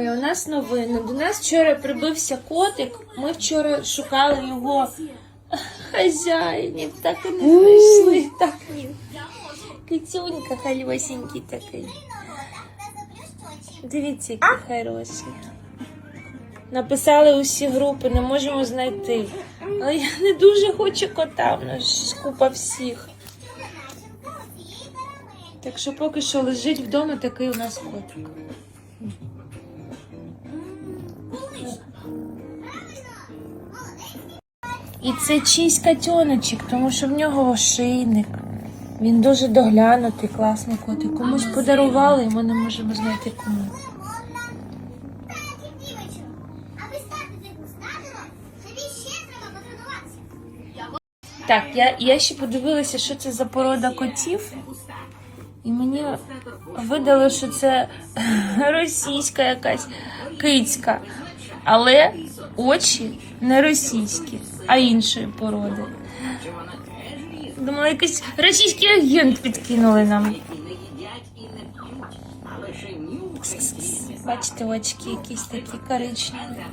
У нас новини. До нас вчора прибився котик. Ми вчора шукали його хазяїнів, так і не знайшли. Так він. Кицюнька хальосенький такий. Дивіться, який хороший. Написали усі групи, не можемо знайти. Але я не дуже хочу кота, в нас купа всіх. Так що поки що лежить вдома такий у нас котик. І це чийсь котеночок, тому що в нього ошейник. Він дуже доглянутий, класний котик. Комусь подарували, і ми не можемо знайти кому. Так, я, я ще подивилася, що це за порода котів. І мені видало, що це російська якась кицька. Але очі не російські, а іншої породи. Думала, якийсь російський агент підкинули нам. Бачите, очки якісь такі коричневі.